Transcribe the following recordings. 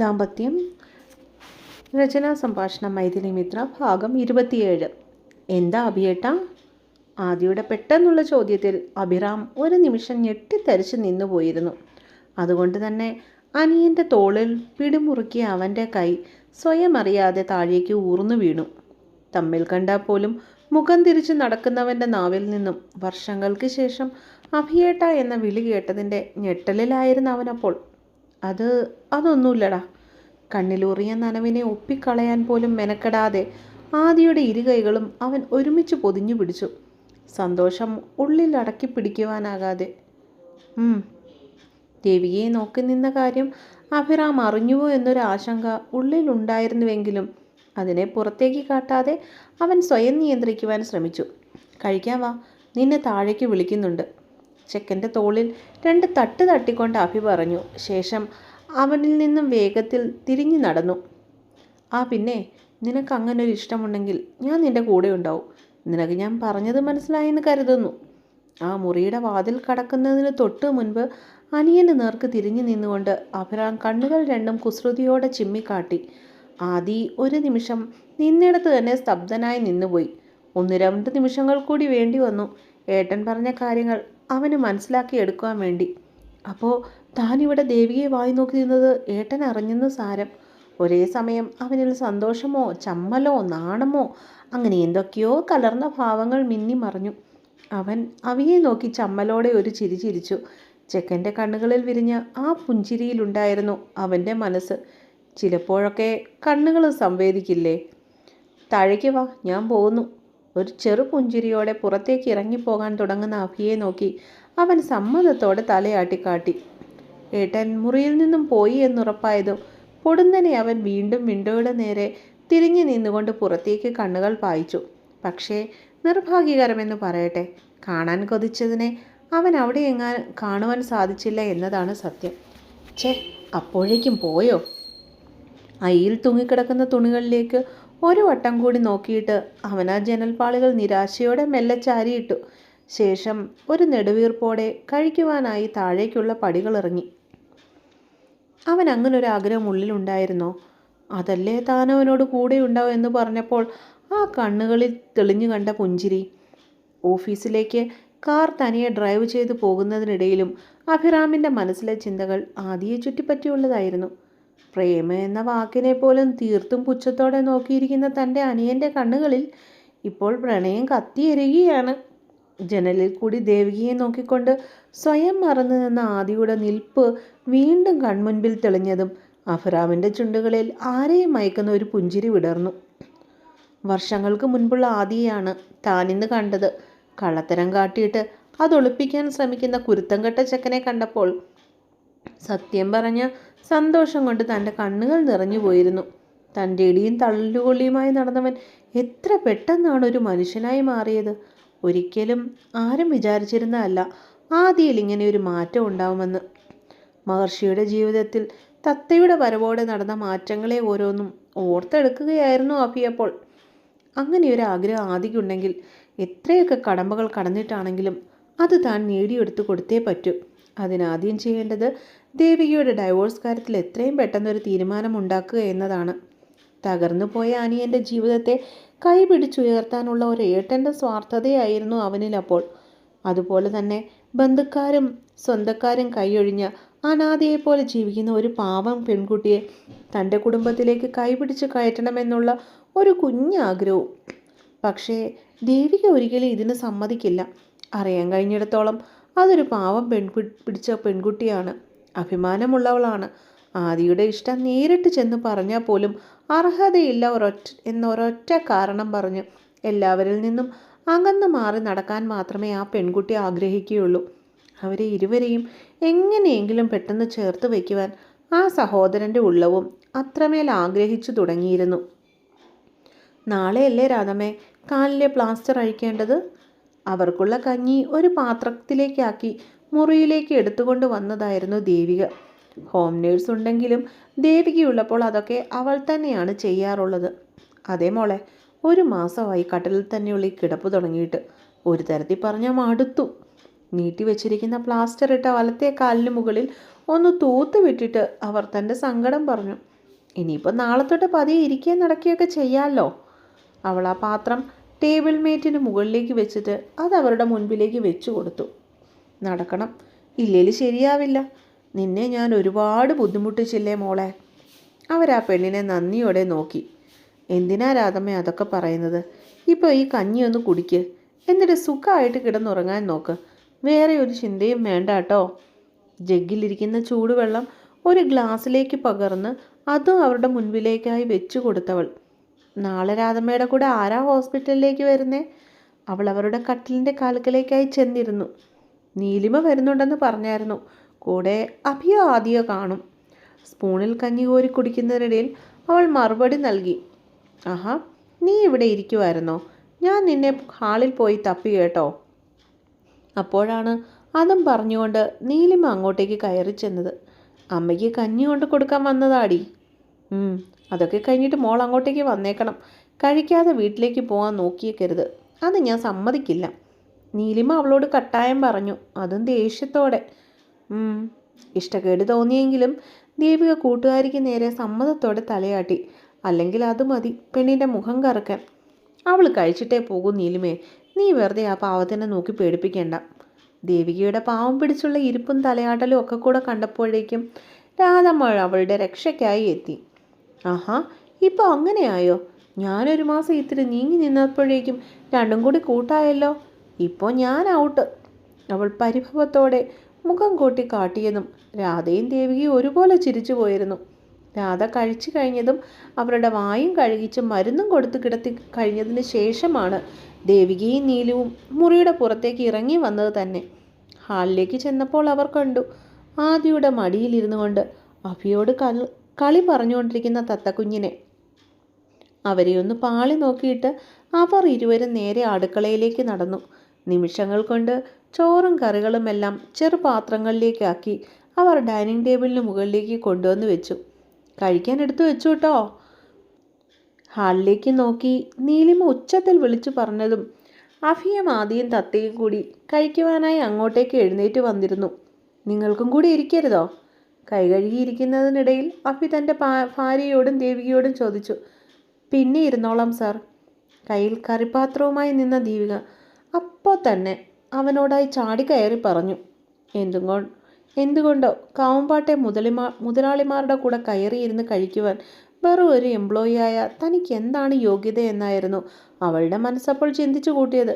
ദാമ്പത്യം. രചനാ സംഭാഷണം മൈഥിലി മിത്ര ഭാഗം ഇരുപത്തിയേഴ്. എന്താ അഭിയേട്ട? ആദിയുടെ പെട്ടെന്നുള്ള ചോദ്യത്തിൽ അഭിറാം ഒരു നിമിഷം ഞെട്ടിത്തരിച്ച് നിന്നുപോയിരുന്നു. അതുകൊണ്ട് തന്നെ അനിയന്റെ തോളിൽ പിടിമുറുക്കിയ അവന്റെ കൈ സ്വയം അറിയാതെ താഴേക്ക് ഊർന്നു വീണു. തമ്മിൽ കണ്ടാൽ പോലും മുഖം തിരിച്ച് നടക്കുന്നവന്റെ നാവിൽ നിന്നും വർഷങ്ങൾക്ക് ശേഷം അഭിയേട്ട എന്ന വിളി കേട്ടതിന്റെ ഞെട്ടലിലായിരുന്നു അവനപ്പോൾ. അത് അതൊന്നുമില്ലടാ. കണ്ണിലൂറിയ നനവിനെ ഒപ്പിക്കളയാൻ പോലും മെനക്കെടാതെ ആദിയുടെ ഇരുകൈകളും അവൻ ഒരുമിച്ച് പൊതിഞ്ഞു പിടിച്ചു. സന്തോഷം ഉള്ളിൽ അടക്കി പിടിക്കുവാനാകാതെ. ഉം. ദേവികയെ നോക്കി നിന്ന കാര്യം അഭിറാം അറിഞ്ഞുവോ എന്നൊരു ആശങ്ക ഉള്ളിലുണ്ടായിരുന്നുവെങ്കിലും അതിനെ പുറത്തേക്ക് കാട്ടാതെ അവൻ സ്വയം നിയന്ത്രിക്കുവാൻ ശ്രമിച്ചു. കഴിക്കാൻ വാ. നിന്നെ താഴേക്ക് വിളിക്കുന്നുണ്ട്. ചെക്കന്റെ തോളിൽ രണ്ട് തട്ട് തട്ടിക്കൊണ്ട് അഭി പറഞ്ഞു. ശേഷം അവനിൽ നിന്നും വേഗത്തിൽ തിരിഞ്ഞു നടന്നു. ആ പിന്നെ നിനക്ക് അങ്ങനെ ഒരു ഇഷ്ടമുണ്ടെങ്കിൽ ഞാൻ നിന്റെ കൂടെ ഉണ്ടാവും. നിനക്ക് ഞാൻ പറഞ്ഞത് മനസ്സിലായെന്ന് കരുതുന്നു. ആ മുറിയുടെ വാതിൽ കടക്കുന്നതിന് തൊട്ട് മുൻപ് അനിയന് നേർക്ക് തിരിഞ്ഞു നിന്നുകൊണ്ട് അഭിറാം കണ്ണുകൾ രണ്ടും കുസൃതിയോടെ ചിമ്മിക്കാട്ടി. ആദി ഒരു നിമിഷം നിന്നിടത്ത് തന്നെ സ്തബ്ധനായി നിന്നുപോയി. ഒന്ന് രണ്ട് നിമിഷങ്ങൾ കൂടി വേണ്ടി വന്നു. ഏട്ടൻ പറഞ്ഞ കാര്യങ്ങൾ അവന് മനസ്സിലാക്കി എടുക്കുവാൻ വേണ്ടി. അപ്പോൾ താനിവിടെ ദേവിയെ വായി നോക്കി നിന്നത് ഏട്ടൻ അറിഞ്ഞെന്ന് സാരം. ഒരേ സമയം അവനിൽ സന്തോഷമോ ചമ്മലോ നാണമോ അങ്ങനെ എന്തൊക്കെയോ കലർന്ന ഭാവങ്ങൾ മിന്നി മറിഞ്ഞു. അവൻ അവയെ നോക്കി ചമ്മലോടെ ഒരു ചിരി ചിരിച്ചു. ചെക്കന്റെ കണ്ണുകളിൽ വിരിഞ്ഞ ആ പുഞ്ചിരിയിലുണ്ടായിരുന്നു അവന്റെ മനസ്സ്. ചിലപ്പോഴൊക്കെ കണ്ണുകൾ സംവേദിക്കില്ലേ? താഴേക്ക് വാ ഞാൻ പോകുന്നു. ഒരു ചെറു പുഞ്ചിരിയോടെ പുറത്തേക്ക് ഇറങ്ങിപ്പോകാൻ തുടങ്ങുന്ന അഭിയെ നോക്കി അവൻ സമ്മതത്തോടെ തലയാട്ടിക്കാട്ടി ഏട്ടൻ മുറിയിൽ നിന്നും പോയി എന്നുറപ്പായതും പൊടുന്നനെ അവൻ വീണ്ടും വിൻഡോയുടെ നേരെ തിരിഞ്ഞു നിന്നുകൊണ്ട് പുറത്തേക്ക് കണ്ണുകൾ പായിച്ചു. പക്ഷേ നിർഭാഗ്യകരമെന്ന് പറയട്ടെ. കാണാൻ കൊതിച്ചതിനെ അവൻ അവിടെ എങ്ങാൻ കാണുവാൻ സാധിച്ചില്ല എന്നതാണ് സത്യം. ഛേ അപ്പോഴേക്കും പോയോ? അയിൽ തൂങ്ങിക്കിടക്കുന്ന തുണികളിലേക്ക് ഒരു വട്ടം കൂടി നോക്കിയിട്ട് അവൻ ആ നിരാശയോടെ മെല്ലെ ചാരിയിട്ടു. ശേഷം ഒരു നെടുവീർപ്പോടെ കഴിക്കുവാനായി താഴേക്കുള്ള പടികൾ ഇറങ്ങി. അവൻ അങ്ങനെ ഒരു ആഗ്രഹം ഉള്ളിലുണ്ടായിരുന്നോ? അതല്ലേ താൻ അവനോട് കൂടെ ഉണ്ടാവും എന്ന് പറഞ്ഞപ്പോൾ ആ കണ്ണുകളിൽ തെളിഞ്ഞു കണ്ട പുഞ്ചിരി. ഓഫീസിലേക്ക് കാർ തനിയെ ഡ്രൈവ് ചെയ്തു പോകുന്നതിനിടയിലും അഭിറാമിന്റെ മനസ്സിലെ ചിന്തകൾ ആദിയെ ചുറ്റിപ്പറ്റിയുള്ളതായിരുന്നു. പ്രേമ എന്ന വാക്കിനെ പോലും തീർത്തും പുച്ഛത്തോടെ നോക്കിയിരിക്കുന്ന തന്റെ അനിയന്റെ കണ്ണുകളിൽ ഇപ്പോൾ പ്രണയം കത്തിയെരുകയാണ് ജനലിൽ കൂടി ദേവികയെ നോക്കിക്കൊണ്ട് സ്വയം മറന്നു നിന്ന ആദിയുടെ നിൽപ്പ് വീണ്ടും കൺമുൻപിൽ തെളിഞ്ഞതും അഫ്രാമിന്റെ ചുണ്ടുകളിൽ ആരെയും മയക്കുന്ന ഒരു പുഞ്ചിരി വിടർന്നു. വർഷങ്ങൾക്ക് മുൻപുള്ള ആദിയാണ് താനിന്ന് കണ്ടത്. കള്ളത്തരം കാട്ടിയിട്ട് അതൊളിപ്പിക്കാൻ ശ്രമിക്കുന്ന കുരുത്തം കെട്ട ചെക്കനെ കണ്ടപ്പോൾ സത്യം പറഞ്ഞ സന്തോഷം കൊണ്ട് തന്റെ കണ്ണുകൾ നിറഞ്ഞു പോയിരുന്നു. തന്റെ ഇടിയും തള്ളുകൊള്ളിയുമായി നടന്നവൻ എത്ര പെട്ടെന്നാണ് ഒരു മനുഷ്യനായി മാറിയത്? ഒരിക്കലും ആരും വിചാരിച്ചിരുന്നതല്ല ആദ്യയിൽ ഇങ്ങനെ ഒരു മാറ്റം ഉണ്ടാവുമെന്ന്. മഹർഷിയുടെ ജീവിതത്തിൽ തത്തയുടെ വരവോടെ നടന്ന മാറ്റങ്ങളെ ഓരോന്നും ഓർത്തെടുക്കുകയായിരുന്നു അഭിയപ്പോൾ അങ്ങനെ ഒരു ആഗ്രഹം ആദിക്കുണ്ടെങ്കിൽ എത്രയൊക്കെ കടമ്പകൾ കടന്നിട്ടാണെങ്കിലും അത് താൻ നേടിയെടുത്തു കൊടുത്തേ പറ്റൂ. അതിനാദ്യം ചെയ്യേണ്ടത് ദേവികയുടെ ഡൈവോഴ്സ് കാര്യത്തിൽ എത്രയും പെട്ടെന്നൊരു തീരുമാനം ഉണ്ടാക്കുക എന്നതാണ്. തകർന്നു പോയ അനിയന്റെ ജീവിതത്തെ കൈപിടിച്ചുയർത്താനുള്ള ഒരു ഏട്ടന്റെ സ്വാർത്ഥതയായിരുന്നു അവനിലപ്പോൾ അതുപോലെ തന്നെ ബന്ധുക്കാരും സ്വന്തക്കാരും കൈയൊഴിഞ്ഞ് അനാഥയെപ്പോലെ ജീവിക്കുന്ന ഒരു പാവം പെൺകുട്ടിയെ തന്റെ കുടുംബത്തിലേക്ക് കൈപിടിച്ച് കയറ്റണമെന്നുള്ള ഒരു കുഞ്ഞാഗ്രഹവും. പക്ഷേ ദേവിക ഒരിക്കലും ഇതിന് സമ്മതിക്കില്ല. അറിയാൻ കഴിഞ്ഞിടത്തോളം അതൊരു പാവം പെൺകു പിടിച്ച പെൺകുട്ടിയാണ്. അഭിമാനമുള്ളവളാണ്. ആദിയുടെ ഇഷ്ടം നേരിട്ട് ചെന്ന് പറഞ്ഞാൽ പോലും അർഹതയില്ല ഒരൊറ്റ എന്നൊരൊറ്റ കാരണം പറഞ്ഞ് എല്ലാവരിൽ നിന്നും അകന്നു മാറി നടക്കാൻ മാത്രമേ ആ പെൺകുട്ടി ആഗ്രഹിക്കുകയുള്ളൂ. അവരെ ഇരുവരെയും എങ്ങനെയെങ്കിലും പെട്ടെന്ന് ചേർത്ത് വയ്ക്കുവാൻ ആ സഹോദരന്റെ ഉള്ളവും അത്രമേൽ ആഗ്രഹിച്ചു തുടങ്ങിയിരുന്നു. നാളെയല്ലേ രാധമേ കാലിലെ പ്ലാസ്റ്റർ അഴിക്കേണ്ടത്? അവർക്കുള്ള കഞ്ഞി ഒരു പാത്രത്തിലേക്കാക്കി മുറിയിലേക്ക് എടുത്തുകൊണ്ട് വന്നതായിരുന്നു ദേവിക. ഹോം നേഴ്സ് ഉണ്ടെങ്കിലും ദേവികയുള്ളപ്പോൾ അതൊക്കെ അവൾ തന്നെയാണ് ചെയ്യാറുള്ളത്. അതേ മോളെ ഒരു മാസമായി കട്ടിലിൽ തന്നെയുള്ള ഈ കിടപ്പ് തുടങ്ങിയിട്ട്. ഒരു തരത്തിൽ പറഞ്ഞാൽ മടുത്തു. നീട്ടി വെച്ചിരിക്കുന്ന പ്ലാസ്റ്റർ ഇട്ട വലത്തെ കാലിന് മുകളിൽ ഒന്ന് തൂത്ത് വിട്ടിട്ട് അവർ തന്റെ സങ്കടം പറഞ്ഞു. ഇനിയിപ്പോൾ നാളെ തൊട്ട് പതിയെ ഇരിക്കുകയും നടക്കുകയൊക്കെ ചെയ്യാമല്ലോ അവൾ ആ പാത്രം ടേബിൾ മേറ്റിന് മുകളിലേക്ക് വെച്ചിട്ട് അത് അവരുടെ മുൻപിലേക്ക് വെച്ചു കൊടുത്തു. നടക്കണം. ഇല്ലേൽ ശരിയാവില്ല. നിന്നെ ഞാൻ ഒരുപാട് ബുദ്ധിമുട്ടിച്ചില്ലേ മോളെ? അവരാ പെണ്ണിനെ നന്ദിയോടെ നോക്കി. എന്തിനാ രാധമ്മ അതൊക്കെ പറയുന്നത്? ഇപ്പോൾ ഈ കഞ്ഞിയൊന്ന് കുടിക്ക്. എന്നിട്ട് സുഖമായിട്ട് കിടന്നുറങ്ങാൻ നോക്ക്. വേറെ ഒരു ചിന്തയും വേണ്ട കേട്ടോ. ജഗ്ഗിലിരിക്കുന്ന ചൂടുവെള്ളം ഒരു ഗ്ലാസ്സിലേക്ക് പകർന്ന് അതും അവരുടെ മുൻപിലേക്കായി വെച്ചു കൊടുത്തവൾ. നാളെ രാധമ്മയുടെ കൂടെ ആരാ ഹോസ്പിറ്റലിലേക്ക് വരുന്നേ? അവൾ അവരുടെ കട്ടിലിന്റെ കാൽക്കലേക്കായി ചെന്നിരുന്നു. നീലിമ വരുന്നുണ്ടെന്ന് പറഞ്ഞായിരുന്നു. കൂടെ അഭിയോ ആദിയോ കാണും. സ്പൂണിൽ കഞ്ഞി കോരി കുടിക്കുന്നതിനിടയിൽ അവൾ മറുപടി നൽകി. ആഹാ നീ ഇവിടെ ഇരിക്കുമായിരുന്നോ ഞാൻ നിന്നെ ഹാളിൽ പോയി തപ്പി കേട്ടോ. അപ്പോഴാണ് അതും പറഞ്ഞുകൊണ്ട് നീലിമ അങ്ങോട്ടേക്ക് കയറി ചെന്നത്. അമ്മയ്ക്ക് കഞ്ഞി കൊണ്ട് കൊടുക്കാൻ വന്നതാടി. അതൊക്കെ കഴിഞ്ഞിട്ട് മോൾ അങ്ങോട്ടേക്ക് വന്നേക്കണം. കഴിക്കാതെ വീട്ടിലേക്ക് പോകാൻ നോക്കിയേക്കരുത്. അത് ഞാൻ സമ്മതിക്കില്ല. നീലിമ അവളോട് കട്ടായം പറഞ്ഞു. അതും ദേഷ്യത്തോടെ. ഇഷ്ടക്കേട് തോന്നിയെങ്കിലും ദീപിക കൂട്ടുകാരിക്ക് നേരെ സമ്മതത്തോടെ തലയാട്ടി. അല്ലെങ്കിൽ അത് മതി പെണ്ണിന്റെ മുഖം കറക്കാൻ. അവൾ കഴിച്ചിട്ടേ പോകൂ നീലിമേ. നീ വെറുതെ ആ പാവത്തിനെ നോക്കി പേടിപ്പിക്കേണ്ട. ദേവികയുടെ പാവം പിടിച്ചുള്ള ഇരിപ്പും തലയാട്ടലും ഒക്കെ കൂടെ കണ്ടപ്പോഴേക്കും രാധമ്മ അവളുടെ രക്ഷയ്ക്കായി എത്തി. ആഹാ ഇപ്പോൾ അങ്ങനെയായോ? ഞാനൊരു മാസം ഇത്തിരി നീങ്ങി നിന്നപ്പോഴേക്കും രണ്ടും കൂടി കൂട്ടായല്ലോ. ഇപ്പോൾ ഞാൻ ഔട്ട് അവൾ പരിഭവത്തോടെ മുഖം കൂട്ടി കാട്ടിയതും രാധയും ദേവികയും ഒരുപോലെ ചിരിച്ചു പോയിരുന്നു. രാധ കഴിച്ചു കഴിഞ്ഞതും അവരുടെ വായും കഴുകിച്ച് മരുന്നും കൊടുത്തു കിടത്തി കഴിഞ്ഞതിന് ശേഷമാണ് ദേവികയും നീലുവും മുറിയുടെ പുറത്തേക്ക് ഇറങ്ങി വന്നത് തന്നെ. ഹാളിലേക്ക് ചെന്നപ്പോൾ അവർ കണ്ടു ആദിയുടെ മടിയിലിരുന്നു കൊണ്ട് അഭിയോട് കളി കളി പറഞ്ഞുകൊണ്ടിരിക്കുന്ന തത്തക്കുഞ്ഞിനെ. അവരെ ഒന്ന് പാളി നോക്കിയിട്ട് അവർ ഇരുവരും നേരെ അടുക്കളയിലേക്ക് നടന്നു. നിമിഷങ്ങൾ കൊണ്ട് ചോറും കറികളുമെല്ലാം ചെറുപാത്രങ്ങളിലേക്കാക്കി അവർ ഡൈനിങ് ടേബിളിന് മുകളിലേക്ക് കൊണ്ടുവന്ന് വെച്ചു. കഴിക്കാൻ എടുത്തു വെച്ചു കേട്ടോ ഹാളിലേക്ക് നോക്കി നീലിമ ഉച്ചത്തിൽ വിളിച്ചു പറഞ്ഞതും അഫിയും ആദിയും തത്തയും കൂടി കഴിക്കുവാനായി അങ്ങോട്ടേക്ക് എഴുന്നേറ്റ് വന്നിരുന്നു. നിങ്ങൾക്കും കൂടി ഇരിക്കരുതോ? കൈ കഴുകിയിരിക്കുന്നതിനിടയിൽ അഫി തന്റെ ഭാര്യയോടും ദേവികയോടും ചോദിച്ചു. പിന്നെ ഇരുന്നോളാം സാർ. കയ്യിൽ കറിപാത്രവുമായി നിന്ന ദീപിക അപ്പോൾ തന്നെ അവനോടായി ചാടിക്കയറി പറഞ്ഞു എന്തുകൊണ്ട് എന്തുകൊണ്ടോ കാവുമ്പാട്ടെ മുതലിമാ മുതലാളിമാരുടെ കൂടെ കയറിയിരുന്ന് കഴിക്കുവാൻ വെറും ഒരു എംപ്ലോയിയായ തനിക്ക് എന്താണ് യോഗ്യത എന്നായിരുന്നു അവളുടെ മനസ്സപ്പോൾ ചിന്തിച്ചു കൂട്ടിയത്.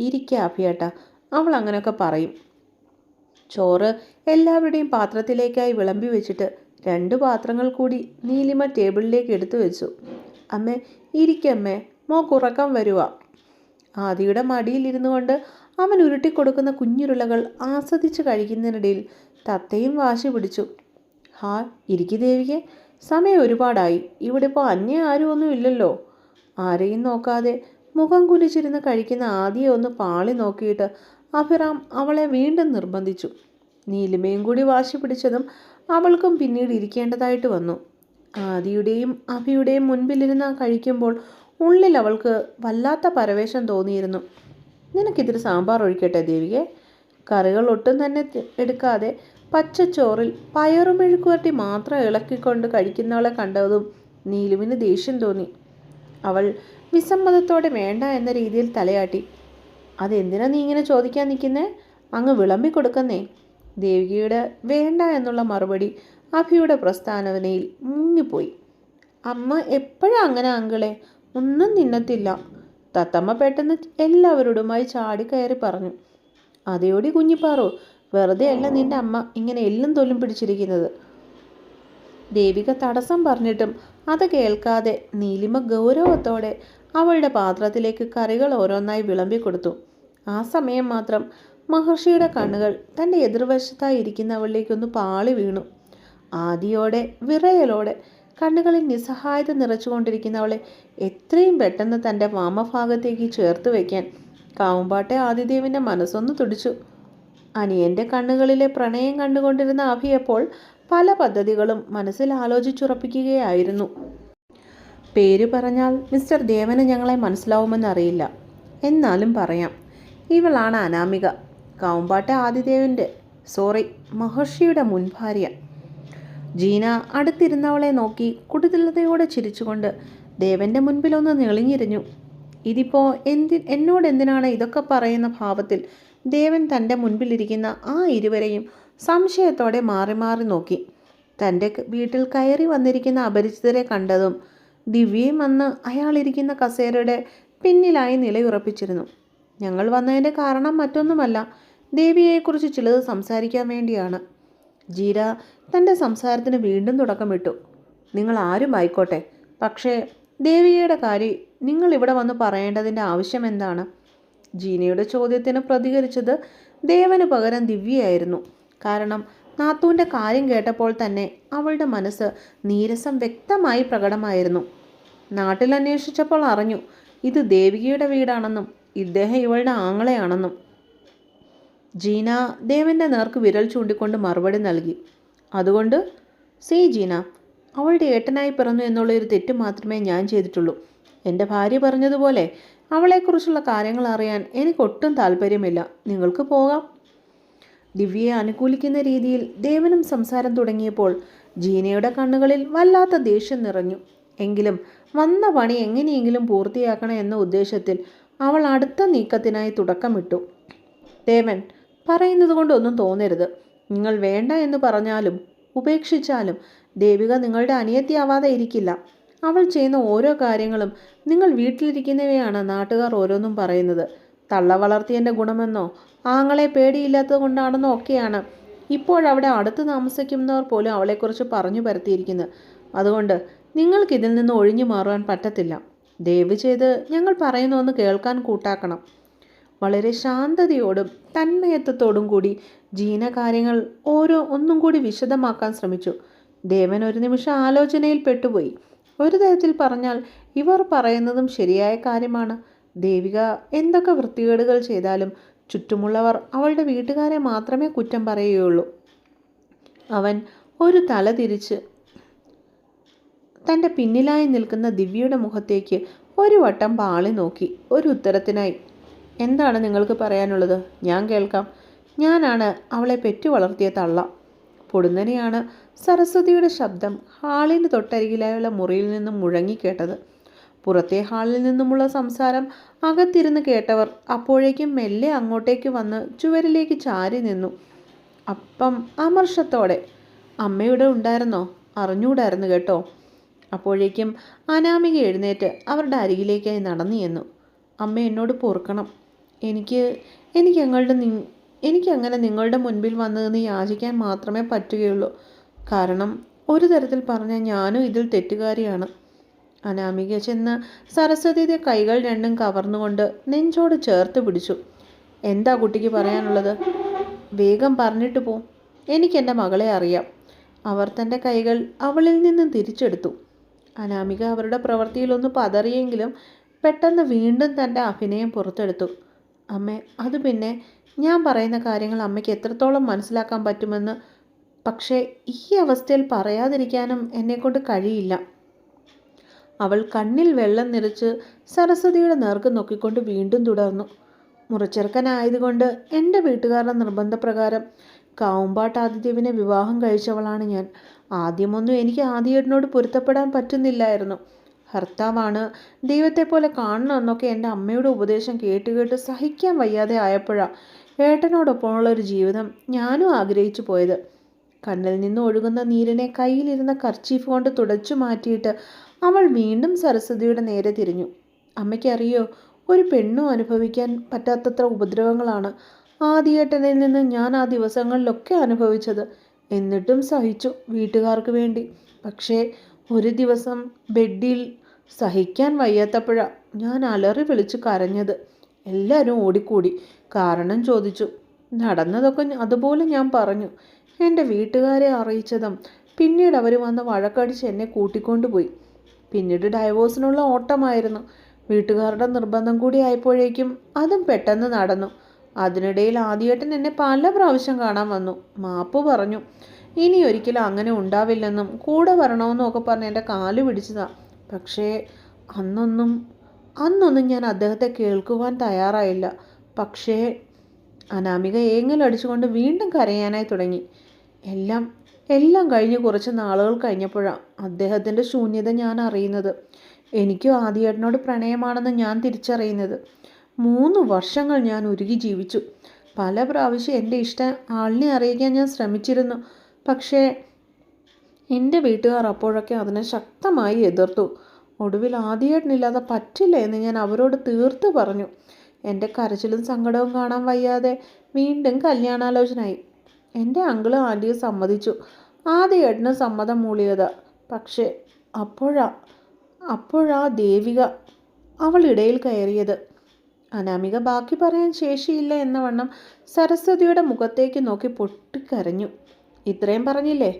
ഇരിക്കുക അഭിയേട്ട അവൾ അങ്ങനെയൊക്കെ പറയും. ചോറ് എല്ലാവരുടെയും പാത്രത്തിലേക്കായി വിളമ്പി വെച്ചിട്ട് രണ്ട് പാത്രങ്ങൾ കൂടി നീലിമ ടേബിളിലേക്ക് എടുത്തു വെച്ചു. അമ്മേ ഇരിക്കമ്മേ മോക്കുറക്കം വരുക ആദിയുടെ മടിയിലിരുന്നു കൊണ്ട് അവൻ ഉരുട്ടിക്കൊടുക്കുന്ന കുഞ്ഞുരുളകൾ ആസ്വദിച്ച് കഴിക്കുന്നതിനിടയിൽ തത്തയും വാശി പിടിച്ചു. ഹാ ഇരിക്കു ദേവികെ. സമയം ഒരുപാടായി. ഇവിടെ ഇപ്പോൾ അന്യ ആരും ഒന്നും ഇല്ലല്ലോ. ആരെയും നോക്കാതെ മുഖം കുലിച്ചിരുന്ന് കഴിക്കുന്ന ആദിയെ ഒന്ന് പാളി നോക്കിയിട്ട് അഭിറാം അവളെ വീണ്ടും നിർബന്ധിച്ചു. നീലിമയും കൂടി വാശി പിടിച്ചതും അവൾക്കും പിന്നീട് ഇരിക്കേണ്ടതായിട്ട് വന്നു. ആദിയുടെയും അഭിയുടെയും മുൻപിലിരുന്ന് കഴിക്കുമ്പോൾ ഉള്ളിൽ അവൾക്ക് വല്ലാത്ത പരവേശം തോന്നിയിരുന്നു. നിനക്കിതിരി സാമ്പാർ ഒഴിക്കട്ടെ ദേവികെ. കറികൾ ഒട്ടും തന്നെ എടുക്കാതെ പച്ചച്ചോറിൽ പയറും മെഴുക്കുവരട്ടി മാത്രം ഇളക്കിക്കൊണ്ട് കഴിക്കുന്നവളെ കണ്ടതും നീലുവിന് ദേഷ്യം തോന്നി. അവൾ വിസമ്മതത്തോടെ വേണ്ട എന്ന രീതിയിൽ തലയാട്ടി. അതെന്തിനാ നീ ഇങ്ങനെ ചോദിക്കാൻ നിൽക്കുന്നേ അങ്ങ് വിളമ്പി കൊടുക്കുന്നേ. ദേവികയുടെ വേണ്ട എന്നുള്ള മറുപടി അഭിയുടെ പ്രസ്താവനയിൽ മുങ്ങിപ്പോയി. അമ്മ എപ്പോഴാ അങ്ങനെ അങ്കിളെ? ഒന്നും തിന്നത്തില്ല തത്തമ്മ പെട്ടെന്ന് എല്ലാവരോടുമായി ചാടി കയറി പറഞ്ഞു. അതയോടി കുഞ്ഞിപ്പാറു വെറുതെ അല്ല നിന്റെ അമ്മ ഇങ്ങനെ എല്ലും തൊല്ലും പിടിച്ചിരിക്കുന്നത്. ദേവിക തടസ്സം പറഞ്ഞിട്ടും അത് കേൾക്കാതെ നീലിമ ഗൗരവത്തോടെ അവളുടെ പാത്രത്തിലേക്ക് കറികൾ ഓരോന്നായി വിളമ്പി കൊടുത്തു. ആ സമയം മാത്രം മഹർഷിയുടെ കണ്ണുകൾ തന്റെ എതിർവശത്തായി ഇരിക്കുന്നവളിലേക്കൊന്ന് പാളി വീണു. ആദിയോടെ വിറയലോടെ കണ്ണുകളിൽ നിസ്സഹായത നിറച്ചുകൊണ്ടിരിക്കുന്ന അവളെ എത്രയും പെട്ടെന്ന് തന്റെ വാമഭാഗത്തേക്ക് ചേർത്ത് വയ്ക്കാൻ കാവുമ്പാട്ടെ ആദിദേവിന്റെ മനസ്സൊന്ന് തുടിച്ചു. അനിയന്റെ കണ്ണുകളിലെ പ്രണയം കണ്ടുകൊണ്ടിരുന്ന അഭിയപ്പോൾ പല പദ്ധതികളും മനസ്സിൽ ആലോചിച്ചുറപ്പിക്കുകയായിരുന്നു. പേര് പറഞ്ഞാൽ മിസ്റ്റർ ദേവന് ഞങ്ങളെ മനസ്സിലാവുമെന്നറിയില്ല എന്നാലും പറയാം. ഇവളാണ് അനാമിക. കാവുമ്പാട്ടെ ആദിദേവന്റെ സോറി മഹർഷിയുടെ മുൻഭാര്യ. ജീന അടുത്തിരുന്നവളെ നോക്കി കുടുതലതയോടെ ചിരിച്ചുകൊണ്ട് ദേവന്റെ മുൻപിലൊന്ന് നെളിഞ്ഞിരിഞ്ഞു. ഇതിപ്പോ എന്തി എന്നോട് എന്തിനാണ് ഇതൊക്കെ പറയുന്ന ഭാവത്തിൽ ദേവൻ തന്റെ മുൻപിലിരിക്കുന്ന ആ ഇരുവരെയും സംശയത്തോടെ മാറി മാറി നോക്കി. തന്റെ വീട്ടിൽ കയറി വന്നിരിക്കുന്ന അപരിചിതരെ കണ്ടതും ദിവ്യയും വന്ന് അയാളിരിക്കുന്ന കസേരയുടെ പിന്നിലായി നിലയുറപ്പിച്ചിരുന്നു. ഞങ്ങൾ വന്നതിന്റെ കാരണം മറ്റൊന്നുമല്ല. ദേവിയെക്കുറിച്ച് ചിലത് സംസാരിക്കാൻ വേണ്ടിയാണ്. ജീര തന്റെ സംസാരത്തിന് വീണ്ടും തുടക്കമിട്ടു നിങ്ങൾ ആരും ആയിക്കോട്ടെ. പക്ഷേ ദേവികയുടെ കാര്യം നിങ്ങൾ ഇവിടെ വന്ന് പറയേണ്ടതിന്റെ ആവശ്യം എന്താണ്? ജീനയുടെ ചോദ്യത്തിന് പ്രതികരിച്ചത് ദേവന് പകരം ദിവ്യയായിരുന്നു. കാരണം നാത്തൂന്റെ കാര്യം കേട്ടപ്പോൾ തന്നെ അവളുടെ മനസ്സ് നീരസം വ്യക്തമായി പ്രകടമായിരുന്നു. നാട്ടിൽ അന്വേഷിച്ചപ്പോൾ അറിഞ്ഞു ഇത് ദേവികയുടെ വീടാണെന്നും ഇദ്ദേഹം ഇവളുടെ ആങ്ങളെയാണെന്നും. ജീന ദേവന്റെ നേർക്ക് വിരൽ ചൂണ്ടിക്കൊണ്ട് മറുപടി നൽകി. അതുകൊണ്ട് സേ ജീന അവളുടെ ഏട്ടനായി പിറന്നു എന്നുള്ള ഒരു തെറ്റ് മാത്രമേ ഞാൻ ചെയ്തിട്ടുള്ളൂ. എന്റെ ഭാര്യ പറഞ്ഞതുപോലെ അവളെക്കുറിച്ചുള്ള കാര്യങ്ങൾ അറിയാൻ എനിക്കൊട്ടും താല്പര്യമില്ല. നിങ്ങൾക്ക് പോകാം. ദിവ്യയെ അനുകൂലിക്കുന്ന രീതിയിൽ ദേവനും സംസാരം തുടങ്ങിയപ്പോൾ ജീനയുടെ കണ്ണുകളിൽ വല്ലാത്ത ദേഷ്യം നിറഞ്ഞു. എങ്കിലും വന്ന പണി എങ്ങനെയെങ്കിലും പൂർത്തിയാക്കണം എന്ന ഉദ്ദേശത്തിൽ അവൾ അടുത്ത നീക്കത്തിനായി തുടക്കമിട്ടു. ദേവൻ പറയുന്നത് കൊണ്ടൊന്നും തോന്നരുത്. നിങ്ങൾ വേണ്ട എന്ന് പറഞ്ഞാലും ഉപേക്ഷിച്ചാലും ദേവിക നിങ്ങളുടെ അനിയത്തിയാവാതെ ഇരിക്കില്ല. അവൾ ചെയ്യുന്ന ഓരോ കാര്യങ്ങളും നിങ്ങൾ വീട്ടിലിരിക്കുന്നവയാണ് നാട്ടുകാർ ഓരോന്നും പറയുന്നത്. തള്ള വളർത്തിയതിന്റെ ഗുണമെന്നോ ആങ്ങളെ പേടിയില്ലാത്തത് കൊണ്ടാണെന്നോ ഒക്കെയാണ്. ഇപ്പോഴവിടെ അടുത്ത് താമസിക്കുന്നവർ പോലും അവളെക്കുറിച്ച് പറഞ്ഞു പരത്തിയിരിക്കുന്നത്. അതുകൊണ്ട് നിങ്ങൾക്കിതിൽ നിന്ന് ഒഴിഞ്ഞു മാറുവാൻ പറ്റത്തില്ല. ദയവ് ചെയ്ത് ഞങ്ങൾ പറയുന്ന ഒന്ന് കേൾക്കാൻ കൂട്ടാക്കണം. വളരെ ശാന്തതയോടും തന്മയത്വത്തോടും കൂടി ജീന കാര്യങ്ങൾ ഓരോ ഒന്നും കൂടി വിശദമാക്കാൻ ശ്രമിച്ചു. ദേവൻ ഒരു നിമിഷം ആലോചനയിൽ പെട്ടുപോയി. ഒരു തരത്തിൽ പറഞ്ഞാൽ ഇവർ പറയുന്നതും ശരിയായ കാര്യമാണ്. ദേവിക എന്തൊക്കെ വൃത്തികേടുകൾ ചെയ്താലും ചുറ്റുമുള്ളവർ അവളുടെ വീട്ടുകാരെ മാത്രമേ കുറ്റം പറയുകയുള്ളൂ. അവൻ ഒരു തല തിരിച്ച് തന്റെ പിന്നിലായി നിൽക്കുന്ന ദിവ്യയുടെ മുഖത്തേക്ക് ഒരു വട്ടം പാളി നോക്കി. ഒരു ഉത്തരത്തിനായി എന്താണ് നിങ്ങൾക്ക് പറയാനുള്ളത്? ഞാൻ കേൾക്കാം. ഞാനാണ് അവളെ പെറ്റു വളർത്തിയ തള്ള. പൊടുന്നനെയാണ് സരസ്വതിയുടെ ശബ്ദം ഹാളിന് തൊട്ടരികിലായുള്ള മുറിയിൽ നിന്നും മുഴങ്ങിക്കേട്ടത്. പുറത്തെ ഹാളിൽ നിന്നുമുള്ള സംസാരം അകത്തിരുന്ന് കേട്ടവർ അപ്പോഴേക്കും മെല്ലെ അങ്ങോട്ടേക്ക് വന്ന് ചുവരിലേക്ക് ചാരി നിന്നു. അപ്പം അമർഷത്തോടെ അമ്മയുടെ ഉണ്ടായിരുന്നോ? അറിഞ്ഞൂടായിരുന്നു കേട്ടോ അപ്പോഴേക്കും അനാമിക എഴുന്നേറ്റ് അവരുടെ അരികിലേക്കായി നടന്നു ചെന്നു. അമ്മ എന്നോട് പൊറുക്കണം. എനിക്ക് എനിക്ക് ഞങ്ങളുടെ നി എനിക്ക് അങ്ങനെ നിങ്ങളുടെ മുൻപിൽ വന്നതെന്ന് യാചിക്കാൻ മാത്രമേ പറ്റുകയുള്ളൂ. കാരണം ഒരു തരത്തിൽ പറഞ്ഞാൽ ഞാനും ഇതിൽ തെറ്റുകാരിയാണ്. അനാമിക ചെന്ന് സരസ്വതിയുടെ കൈകൾ രണ്ടും കവർന്നുകൊണ്ട് നെഞ്ചോട് ചേർത്ത് പിടിച്ചു. എന്താ കുട്ടിക്ക് പറയാനുള്ളത്? വേഗം പറഞ്ഞിട്ട് പോ. എനിക്കെന്റെ മകളെ അറിയാം. അവർ തന്റെ കൈകൾ അവളിൽ നിന്നും തിരിച്ചെടുത്തു. അനാമിക അവരുടെ പ്രവൃത്തിയിലൊന്ന് പതറിയെങ്കിലും പെട്ടെന്ന് വീണ്ടും തന്റെ അഭിനയം പുറത്തെടുത്തു. അമ്മേ അത് പിന്നെ ഞാൻ പറയുന്ന കാര്യങ്ങൾ അമ്മയ്ക്ക് എത്രത്തോളം മനസ്സിലാക്കാൻ പറ്റുമെന്ന് പക്ഷേ ഈ അവസ്ഥയിൽ പറയാതിരിക്കാനും എന്നെക്കൊണ്ട് കഴിയില്ല. അവൾ കണ്ണിൽ വെള്ളം നിറച്ച് സരസ്വതിയുടെ നേർക്ക് നോക്കിക്കൊണ്ട് വീണ്ടും തുടർന്നു. മുറച്ചെറുക്കനായതുകൊണ്ട് എന്റെ വീട്ടുകാരുടെ നിർബന്ധപ്രകാരം കാവുമ്പാട്ട് ആദിദേവിനെ വിവാഹം കഴിച്ചവളാണ് ഞാൻ. ആദ്യമൊന്നും എനിക്ക് ആദിയേട്ടനോട് പൊരുത്തപ്പെടാൻ പറ്റുന്നില്ലായിരുന്നു. ഭർത്താവാണ്. ദൈവത്തെ പോലെ കാണണമെന്നൊക്കെ എന്റെ അമ്മയുടെ ഉപദേശം കേട്ട് കേട്ട് സഹിക്കാൻ വയ്യാതെ ആയപ്പോഴാണ് ഏട്ടനോടൊപ്പമുള്ള ഒരു ജീവിതം ഞാനും ആഗ്രഹിച്ചു പോയത്. കണ്ണിൽ നിന്ന് ഒഴുകുന്ന നീരിനെ കയ്യിലിരുന്ന കർച്ചീഫ് കൊണ്ട് തുടച്ചു മാറ്റിയിട്ട് അവൾ വീണ്ടും സരസ്വതിയുടെ നേരെ തിരിഞ്ഞു. അമ്മയ്ക്കറിയോ ഒരു പെണ്ണും അനുഭവിക്കാൻ പറ്റാത്തത്ര ഉപദ്രവങ്ങളാണ് ആദ്യേട്ടനിൽ നിന്ന് ഞാൻ ആ ദിവസങ്ങളിലൊക്കെ അനുഭവിച്ചത്. എന്നിട്ടും സഹിച്ചു വീട്ടുകാർക്ക് വേണ്ടി. പക്ഷേ ഒരു ദിവസം ബെഡിൽ സഹിക്കാൻ വയ്യാത്തപ്പോഴാണ് ഞാൻ അലറി വിളിച്ച് കരഞ്ഞത്. എല്ലാവരും ഓടിക്കൂടി. കാരണം ചോദിച്ചു. നടന്നതൊക്കെ അതുപോലെ ഞാൻ പറഞ്ഞു. എന്റെ വീട്ടുകാരെ അറിയിച്ചതും പിന്നീട് അവർ വന്ന് വഴക്കടിച്ച് എന്നെ കൂട്ടിക്കൊണ്ടുപോയി പിന്നീട് ഡൈവോഴ്സിനുള്ള ഓട്ടമായിരുന്നു. വീട്ടുകാരുടെ നിർബന്ധം കൂടി ആയപ്പോഴേക്കും അതും പെട്ടെന്ന് നടന്നു. അതിനിടയിൽ ആദ്യേട്ടൻ എന്നെ പല പ്രാവശ്യം കാണാൻ വന്നു. മാപ്പ് പറഞ്ഞു. ഇനി ഒരിക്കലും അങ്ങനെ ഉണ്ടാവില്ലെന്നും കൂടെ വരണമെന്നും ഒക്കെ പറഞ്ഞ് എന്റെ കാൽ പിടിച്ചതാ. പക്ഷേ അന്നൊന്നും അന്നൊന്നും ഞാൻ അദ്ദേഹത്തെ കേൾക്കുവാൻ തയ്യാറായില്ല. പക്ഷേ അനാമിക ഏങ്ങലടിച്ചുകൊണ്ട് വീണ്ടും കരയാനായി തുടങ്ങി. എല്ലാം എല്ലാം കഴിഞ്ഞ് കുറച്ച് നാളുകൾ കഴിഞ്ഞപ്പോഴാണ് അദ്ദേഹത്തിന്റെ ശൂന്യത ഞാൻ അറിയുന്നത്. എനിക്കും ആദ്യേട്ടനോട് പ്രണയമാണെന്ന് ഞാൻ തിരിച്ചറിയുന്നത്. മൂന്ന് വർഷങ്ങൾ ഞാൻ ഉരുകി ജീവിച്ചു. പല പ്രാവശ്യം എന്റെ ഇഷ്ടം ആളിനെ അറിയിക്കാൻ ഞാൻ ശ്രമിച്ചിരുന്നു. പക്ഷേ എന്റെ വീട്ടുകാർ അപ്പോഴൊക്കെ അതിനെ ശക്തമായി എതിർത്തു. ഒടുവിൽ ആദ്യേട്ടനില്ലാതെ പറ്റില്ല എന്ന് ഞാൻ അവരോട് തീർത്ത് പറഞ്ഞു. എന്റെ കരച്ചിലും സങ്കടവും കാണാൻ വയ്യാതെ വീണ്ടും കല്യാണാലോചനയായി. എന്റെ അങ്കിളും ആന്റിയും സമ്മതിച്ചു. ആദ്യേട്ടന് സമ്മതം മൂളിയത്. പക്ഷേ അപ്പോഴാ അപ്പോഴാ ദേവിക അവൾ ഇടയിൽ കയറിയത്. അനാമിക ബാക്കി പറയാൻ ശേഷിയില്ല എന്ന വണ്ണം സരസ്വതിയുടെ മുഖത്തേക്ക് നോക്കി പൊട്ടിക്കരഞ്ഞു. ഇത്രയും പറഞ്ഞില്ലേ?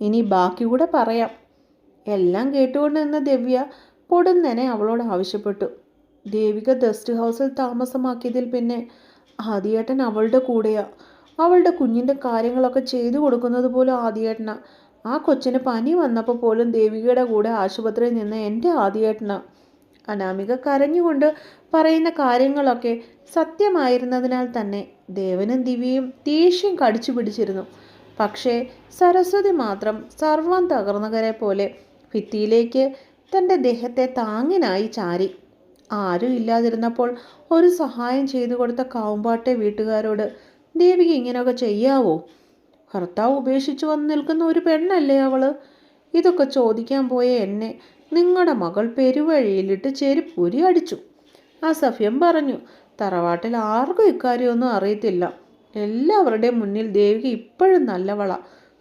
ഇനി ബാക്കി കൂടെ പറയാം. എല്ലാം കേട്ടുകൊണ്ട് നിന്ന ദിവ്യ പൊടുന്നനെ അവളോട് ആവശ്യപ്പെട്ടു. ദേവിക ഗസ്റ്റ് ഹൗസിൽ താമസമാക്കിയതിൽ പിന്നെ ആദിയേട്ടൻ അവളുടെ കൂടെയാ. അവളുടെ കുഞ്ഞിന്റെ കാര്യങ്ങളൊക്കെ ചെയ്തു കൊടുക്കുന്നത് പോലും ആദിയേട്ടനാ. ആ കൊച്ചിന് പനി വന്നപ്പോൾ പോലും ദേവികയുടെ കൂടെ ആശുപത്രിയിൽ നിന്ന് എന്റെ ആദിയേട്ടനാ. അനാമിക കരഞ്ഞുകൊണ്ട് പറയുന്ന കാര്യങ്ങളൊക്കെ സത്യമായിരുന്നതിനാൽ തന്നെ ദേവനും ദിവ്യയും ദേഷ്യം കടിച്ചു പിടിച്ചിരുന്നു. പക്ഷേ സരസ്വതി മാത്രം സർവം തകർന്നകരെ പോലെ ഭിത്തിയിലേക്ക് തന്റെ ദേഹത്തെ താങ്ങിനായി ചാരി. ആരും ഇല്ലാതിരുന്നപ്പോൾ ഒരു സഹായം ചെയ്തു കൊടുത്ത കാവുമ്പാട്ടെ വീട്ടുകാരോട് ദേവിക ഇങ്ങനെയൊക്കെ ചെയ്യാവോ? ഭർത്താവ് ഉപേക്ഷിച്ചു വന്ന് നിൽക്കുന്ന ഒരു പെണ്ണല്ലേ അവൾ? ഇതൊക്കെ ചോദിക്കാൻ പോയ എന്നെ നിങ്ങളുടെ മകൾ പെരുവഴിയിലിട്ട് ചെരുപ്പൂരി അടിച്ചു. സഫ്യം പറഞ്ഞു. തറവാട്ടിൽ ആർക്കും ഇക്കാര്യമൊന്നും അറിയത്തില്ല. എല്ലാവരുടെയും മുന്നിൽ ദേവിക ഇപ്പോഴും നല്ലവള.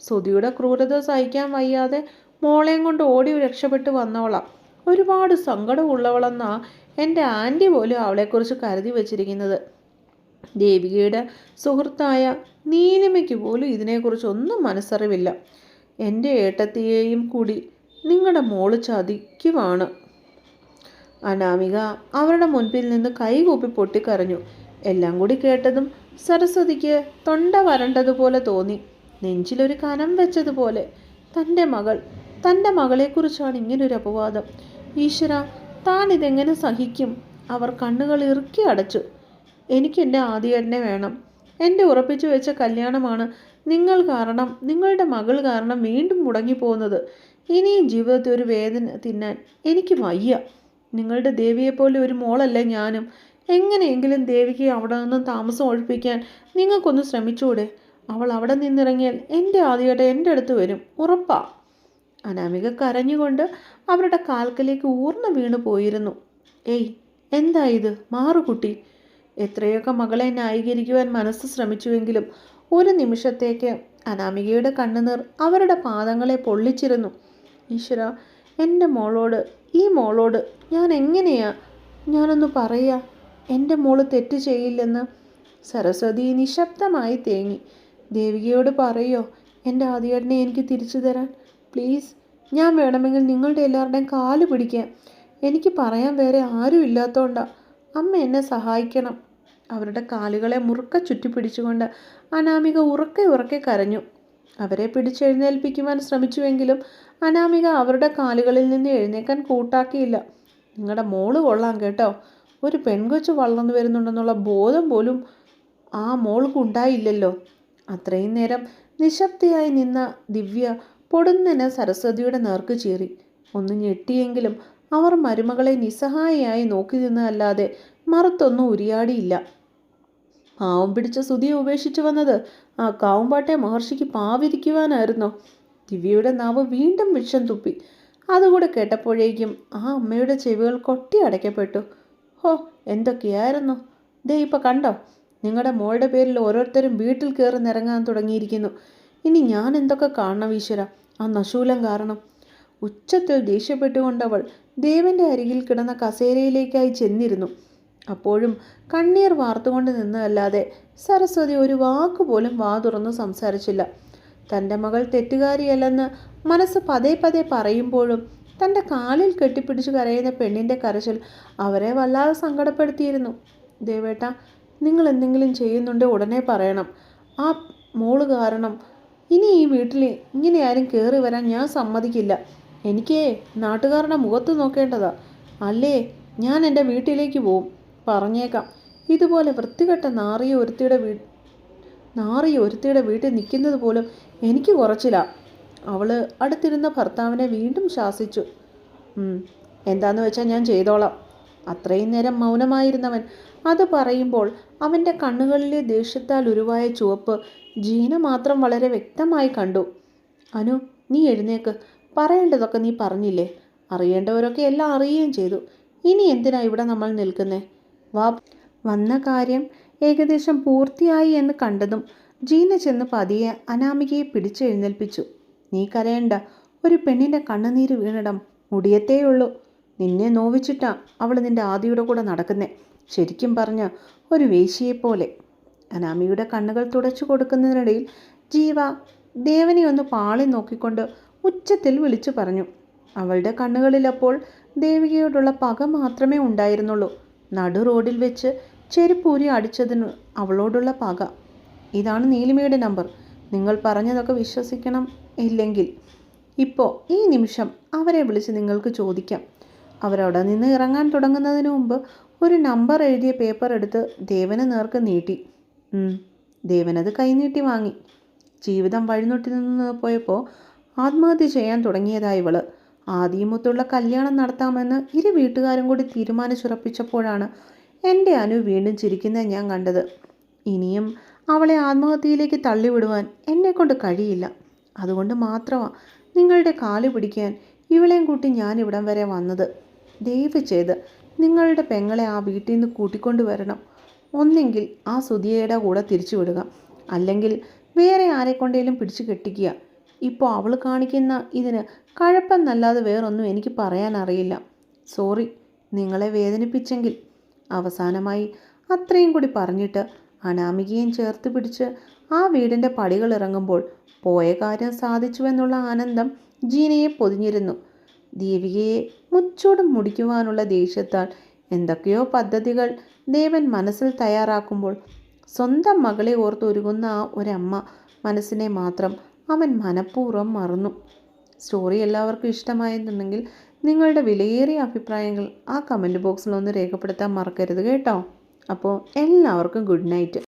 സുധിയുടെ ക്രൂരത സഹിക്കാൻ വയ്യാതെ മോളെയും കൊണ്ട് ഓടി രക്ഷപ്പെട്ട് വന്നോളാം ഒരുപാട് സങ്കടമുള്ളവളെന്നാ എന്റെ ആന്റി പോലും അവളെക്കുറിച്ച് കരുതി വച്ചിരിക്കുന്നത്. ദേവികയുടെ സുഹൃത്തായ നീലിമയ്ക്ക് പോലും ഇതിനെക്കുറിച്ച് ഒന്നും മനസ്സറിവില്ല. എന്റെ ഏട്ടത്തിയെയും കൂടി നിങ്ങളുടെ മോൾ ചതിക്കുവാണ്. അനാമിക അവരുടെ മുൻപിൽ നിന്ന് കൈകൂപ്പി പൊട്ടിക്കരഞ്ഞു. എല്ലാം കൂടി കേട്ടതും സരസ്വതിക്ക് തൊണ്ട വരണ്ടതുപോലെ തോന്നി. നെഞ്ചിലൊരു കനം വെച്ചതുപോലെ തന്റെ മകൾ തന്റെ മകളെക്കുറിച്ചാണ് ഇങ്ങനൊരു അപവാദം. ഈശ്വര താൻ ഇതെങ്ങനെ സഹിക്കും? അവർ കണ്ണുകൾ ഇറുക്കി അടച്ചു. എനിക്ക് എന്റെ ആദ്യേട്ടനെ വേണം. എന്റെ ഉറപ്പിച്ചു വെച്ച കല്യാണമാണ് നിങ്ങൾ കാരണം നിങ്ങളുടെ മകൾ കാരണം വീണ്ടും മുടങ്ങിപ്പോകുന്നത്. ഇനിയും ജീവിതത്തിൽ ഒരു വേദന തിന്നാൻ എനിക്ക് വയ്യ. നിങ്ങളുടെ ദേവിയെപ്പോലെ ഒരു മോളല്ലേ ഞാനും? എങ്ങനെയെങ്കിലും ദേവിക്ക് അവിടെ നിന്നും താമസം ഒഴിപ്പിക്കാൻ നിങ്ങൾക്കൊന്ന് ശ്രമിച്ചൂടെ? അവൾ അവിടെ നിന്നിറങ്ങിയാൽ എന്റെ ആദ്യമായിട്ട് എന്റെ അടുത്ത് വരും. ഉറപ്പാ. അനാമിക കരഞ്ഞുകൊണ്ട് അവരുടെ കാൽക്കലേക്ക് ഊർന്നു വീണു പോയിരുന്നു. ഏയ് എന്താ ഇത്? മാറുകുട്ടി എത്രയൊക്കെ മകളെ ന്യായീകരിക്കുവാൻ മനസ്സ് ശ്രമിച്ചുവെങ്കിലും ഒരു നിമിഷത്തേക്ക് അനാമികയുടെ കണ്ണുനീർ അവരുടെ പാദങ്ങളെ പൊള്ളിച്ചിരുന്നു. ഈശ്വര എന്റെ മോളോട് ഈ മോളോട് ഞാൻ എങ്ങനെയാ? ഞാനൊന്ന് പറയാ. എന്റെ മോൾ തെറ്റ് ചെയ്യില്ലെന്ന്. സരസ്വതി നിശബ്ദമായി തേങ്ങി. ദേവികയോട് പറയോ? എന്റെ ആദ്യേട്ടനെ എനിക്ക് തിരിച്ചു തരാൻ. പ്ലീസ് ഞാൻ വേണമെങ്കിൽ നിങ്ങളുടെ എല്ലാവരുടെയും കാൽ പിടിക്കാം. എനിക്ക് പറയാൻ വേറെ ആരും ഇല്ലാത്തതുകൊണ്ടാണ് അമ്മ എന്നെ സഹായിക്കണം. അവരുടെ കാലുകളെ മുറുക്ക ചുറ്റിപ്പിടിച്ചുകൊണ്ട് അനാമിക ഉറക്കെ ഉറക്കെ കരഞ്ഞു. അവരെ പിടിച്ചെഴുന്നേൽപ്പിക്കുവാൻ ശ്രമിച്ചുവെങ്കിലും അനാമിക അവരുടെ കാലുകളിൽ നിന്ന് എഴുന്നേക്കാൻ കൂട്ടാക്കിയില്ല. നിങ്ങളുടെ മോൾ കൊള്ളാം കേട്ടോ. ഒരു പെൺകൊച്ച് വളർന്നു വരുന്നുണ്ടെന്നുള്ള ബോധം പോലും ആ മോൾക്കുണ്ടായില്ലല്ലോ അത്രയും നേരം നിശബ്ദയായി നിന്ന ദിവ്യ പൊടുന്നനെ സരസ്വതിയുടെ നേർക്ക് ചീറി. ഒന്ന് ഞെട്ടിയെങ്കിലും അവർ മരുമകളെ നിസ്സഹായയായി നോക്കി നിന്നതല്ലാതെ മറുത്തൊന്നും ഉരിയാടിയില്ല. പാവം പിടിച്ച സുതിയെ ഉപേക്ഷിച്ചു വന്നത് ആ കാവുമ്പാട്ടെ മഹർഷിക്ക് പാവിരിക്കുവാനായിരുന്നു. ദിവ്യയുടെ നാവ് വീണ്ടും വിഷം തുപ്പി. അതുകൂടെ കേട്ടപ്പോഴേക്കും ആ അമ്മയുടെ ചെവികൾ കൊട്ടി അടയ്ക്കപ്പെട്ടു. ഹോ എന്തൊക്കെയായിരുന്നു? ദേ ഇപ്പം കണ്ടോ? നിങ്ങളുടെ മോളുടെ പേരിൽ ഓരോരുത്തരും വീട്ടിൽ കയറി നിറങ്ങാൻ തുടങ്ങിയിരിക്കുന്നു. ഇനി ഞാൻ എന്തൊക്കെ കാണണം ഈശ്വര? ആ നശൂലം കാരണം. ഉച്ചത്തിൽ ദേഷ്യപ്പെട്ടുകൊണ്ടവൾ ദേവന്റെ അരികിൽ കിടന്ന കസേരയിലേക്കായി ചെന്നിരുന്നു. അപ്പോഴും കണ്ണീർ വാർത്തുകൊണ്ട് നിന്നതല്ലാതെ സരസ്വതി ഒരു വാക്കുപോലും വാ തുറന്നു സംസാരിച്ചില്ല. തന്റെ മകൾ തെറ്റുകാരിയല്ലെന്ന് മനസ്സ് പതേ പതേ പറയുമ്പോഴും തന്റെ കാലിൽ കെട്ടിപ്പിടിച്ച് കരയുന്ന പെണ്ണിന്റെ കരച്ചിൽ അവരെ വല്ലാതെ സങ്കടപ്പെടുത്തിയിരുന്നു. ദേവേട്ട നിങ്ങൾ എന്തെങ്കിലും ചെയ്യുന്നുണ്ടോ ഉടനെ പറയണം. ആ മോൾ കാരണം ഇനി ഈ വീട്ടിൽ ഇങ്ങനെ ആരും കയറി വരാൻ ഞാൻ സമ്മതിക്കില്ല. എനിക്കേ നാട്ടുകാരുടെ മുഖത്ത് നോക്കേണ്ടതാ. അല്ലേ ഞാൻ എന്റെ വീട്ടിലേക്ക് പോവും. പറഞ്ഞേക്കാം. ഇതുപോലെ വൃത്തികെട്ട നാറിയ ഒരുത്തിയുടെ വീ നാറിയ ഒരുത്തിയുടെ വീട്ടിൽ നിൽക്കുന്നത് പോലും എനിക്ക് കുറച്ചില്ല. അവൾ അടുത്തിരുന്ന ഭർത്താവിനെ വീണ്ടും ശാസിച്ചു. "ഉം, എന്താന്ന് വെച്ചാൽ ഞാൻ ചെയ്തോളാം. അത്രയും നേരം മൗനമായിരുന്നവൻ. അത് പറയുമ്പോൾ അവന്റെ കണ്ണുകളിലെ ദേഷ്യത്താൽ ഉരുവായ ചുവപ്പ് ജീന മാത്രം വളരെ വ്യക്തമായി കണ്ടു. അനു നീ എഴുന്നേക്ക്. പറയേണ്ടതൊക്കെ നീ പറഞ്ഞില്ലേ? അറിയേണ്ടവരൊക്കെ എല്ലാം അറിയുകയും ചെയ്തു. ഇനി എന്തിനാ ഇവിടെ നമ്മൾ നിൽക്കുന്നേ? വാ. വന്ന കാര്യം ഏകദേശം പൂർത്തിയായി എന്ന് കണ്ടതും ജീന ചെന്ന് പതിയെ അനാമികയെ പിടിച്ചെഴുന്നേൽപ്പിച്ചു നീ കരയണ്ട. ഒരു പെണ്ണിന്റെ കണ്ണുനീര് വീണിടം മുടിയത്തേയുള്ളൂ. നിന്നെ നോവിച്ചിട്ടാ അവൾ നിന്റെ ആദിയുടെ കൂടെ നടക്കുന്നേ. ശരിക്കും പറഞ്ഞ ഒരു വേശിയെപ്പോലെ അനാമിയുടെ കണ്ണുകൾ തുടച്ചു കൊടുക്കുന്നതിനിടയിൽ ജീവ ദേവനെ ഒന്ന് പാളി നോക്കിക്കൊണ്ട് ഉച്ചത്തിൽ വിളിച്ചു പറഞ്ഞു. അവളുടെ കണ്ണുകളിലപ്പോൾ ദേവികയോടുള്ള പക മാത്രമേ ഉണ്ടായിരുന്നുള്ളൂ. നടു റോഡിൽ വെച്ച് ചെരുപ്പൂരി അടിച്ചതിന് അവളോടുള്ള പക. ഇതാണ് നീലിമയുടെ നമ്പർ. നിങ്ങൾ പറഞ്ഞതൊക്കെ വിശ്വസിക്കണം ഇല്ലെങ്കിൽ. ഇപ്പോൾ ഈ നിമിഷം അവരെ വിളിച്ച് നിങ്ങൾക്ക് ചോദിക്കാം. അവരവിടെ നിന്ന് ഇറങ്ങാൻ തുടങ്ങുന്നതിന് മുമ്പ് ഒരു നമ്പർ എഴുതിയ പേപ്പർ എടുത്ത് ദേവന് നേർക്ക് നീട്ടി. ദേവനത് കൈനീട്ടി വാങ്ങി. ജീവിതം വഴിനൊട്ടി നിന്ന് പോയപ്പോൾ ആത്മഹത്യ ചെയ്യാൻ തുടങ്ങിയതായി ഇവൾ. ആദ്യമൊത്തുള്ള കല്യാണം നടത്താമെന്ന് ഇരു വീട്ടുകാരും കൂടി തീരുമാനിച്ചുറപ്പിച്ചപ്പോഴാണ് എന്റെ അനു വീണ്ടും ചിരിക്കുന്നത് ഞാൻ കണ്ടത്. ഇനിയും അവളെ ആത്മഹത്യയിലേക്ക് തള്ളിവിടുവാൻ എന്നെക്കൊണ്ട് കഴിയില്ല. അതുകൊണ്ട് മാത്രമാണ് നിങ്ങളുടെ കാൽ പിടിക്കാൻ ഇവളെയും കൂട്ടി ഞാൻ ഇവിടം വരെ വന്നത്. ദയവ് ചെയ്ത് നിങ്ങളുടെ പെങ്ങളെ ആ വീട്ടിൽ നിന്ന് കൂട്ടിക്കൊണ്ടു വരണം. ഒന്നെങ്കിൽ ആ സുധിയയുടെ കൂടെ തിരിച്ചു വിടുക അല്ലെങ്കിൽ വേറെ ആരെക്കൊണ്ടേലും പിടിച്ചു കെട്ടിക്കുക. ഇപ്പോൾ അവൾ കാണിക്കുന്ന ഇതിന് കഴപ്പെന്നല്ലാതെ വേറൊന്നും എനിക്ക് പറയാൻ അറിയില്ല സോറി നിങ്ങളെ വേദനിപ്പിച്ചെങ്കിൽ. അവസാനമായി അത്രയും കൂടി പറഞ്ഞിട്ട് അനാമികയും ചേർത്ത് പിടിച്ച് ആ വീടിന്റെ പടികൾ ഇറങ്ങുമ്പോൾ പോയ കാര്യം സാധിച്ചുവെന്നുള്ള ആനന്ദം ജീനയെ പൊതിഞ്ഞിരുന്നു. ദീപികയെ മുച്ചൂടും മുടിക്കുവാനുള്ള ദേഷ്യത്താൽ എന്തൊക്കെയോ പദ്ധതികൾ ദേവൻ മനസ്സിൽ തയ്യാറാക്കുമ്പോൾ സ്വന്തം മകളെ ഓർത്തൊരുങ്ങുന്ന ആ ഒരമ്മ മനസ്സിനെ മാത്രം അവൻ മനഃപൂർവം മറന്നു. സ്റ്റോറി എല്ലാവർക്കും ഇഷ്ടമായെന്നുണ്ടെങ്കിൽ നിങ്ങളുടെ വിലയേറിയ അഭിപ്രായങ്ങൾ ആ കമന്റ് ബോക്സിൽ ഒന്ന് രേഖപ്പെടുത്താൻ മറക്കരുത് കേട്ടോ. അപ്പോൾ എല്ലാവർക്കും ഗുഡ് നൈറ്റ്